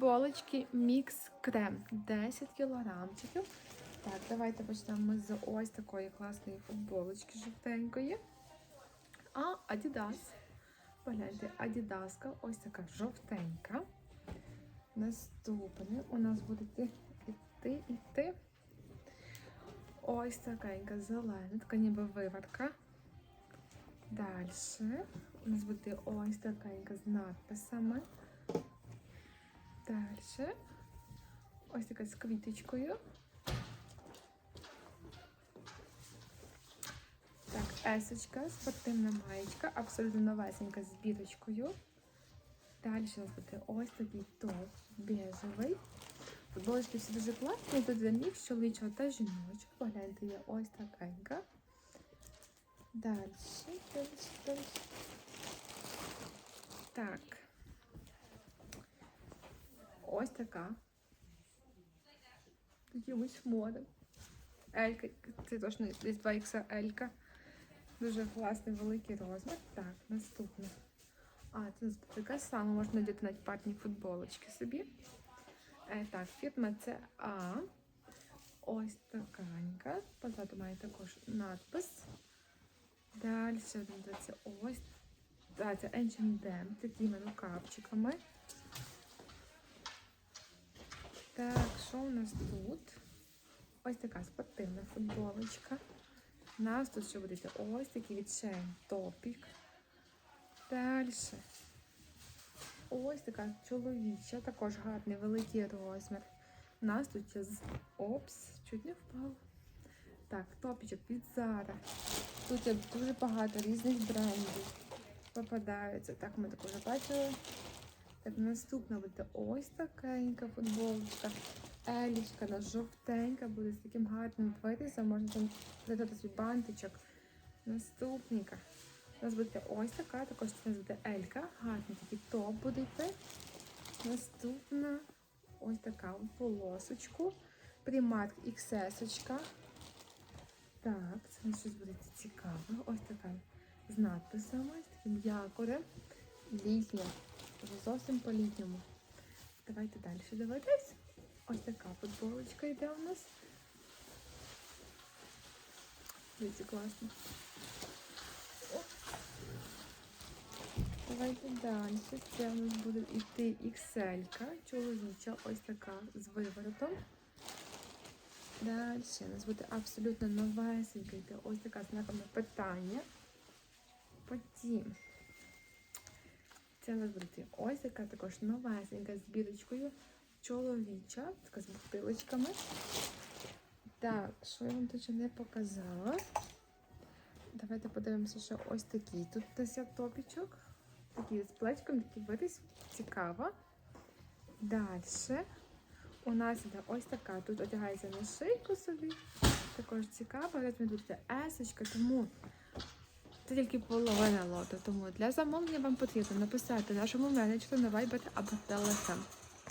Футболочки Мікс Крем 10 кілограмчиків. Так, давайте почнемо з ось такої класної футболочки жовтенької. А Adidas. Погляньте, Адідаска, ось така жовтенька. Наступне у нас буде йти, йти. Ось такенька зелена, така ніби виварка. Далі у нас буде ось такенька з надписами. Далі. Ось така з квіточкою. Так, есочка, спортивна маєчка, абсолютно новесенька з бірочкою. Далі у нас буде ось такий топ бежевий. Футболочки всі дуже класні, тут мікс чоловічого та жіночого. Погляньте, є ось такенька. Далі, далі, далі. Так. Ось така. Якимось модом. Елька, це точно десь 2 XL. Дуже класний великий розмір. Так, наступне. А, це така сама, можна надіти навіть парні футболочки собі. Е, так, фірма це А. Ось таканька. Позаду має також надпис. Далі це ось. Так, це H&M, такими рукавчиками. Так, що у нас тут? Ось така спортивна футболочка. У нас тут ще буде ось такий від топік. Далі. Ось така чоловіча, також гарний великий розмір. У нас тут ще з опс, чуть не впав. Так, топічок від Zara. Тут є дуже багато різних брендів. Попадаються. Так, ми таку вже бачили. Так, наступна буде ось такенька футболочка. Елічка, на жовтенька, буде з таким гарним вирізом. Можна там додати свій бантичок. Наступненька. У нас буде ось така, також це буде Елька. Гарний такий топ буде йти. Наступна ось така полосочку. Примат XS. Так, це щось буде цікаве. Ось така з надписами, з таким якорем. Літня. Вже зовсім по-літньому. Давайте далі дивитись. Ось така футболочка йде у нас. Дивіться, класно. Давайте далі. Це у нас буде йти XL, чоловіча, ось така з виворотом. Далі у нас буде абсолютно новесенька йти ось така знаками питання. Потім. У нас ось така також новесенька з бірочкою чоловіча, така з бутилочками. Так, що я вам тут ще не показала. Давайте подивимося, що ось такий. Тут десь топічок. Такий з плечком, такий виріс. Цікаво. Далі у нас іде ось така. Тут одягається на шийку собі. Також цікаво. Тут есочка, тому це тільки половина лоту. Тому для замовлення вам потрібно написати нашому менеджеру на Viber або Telegram.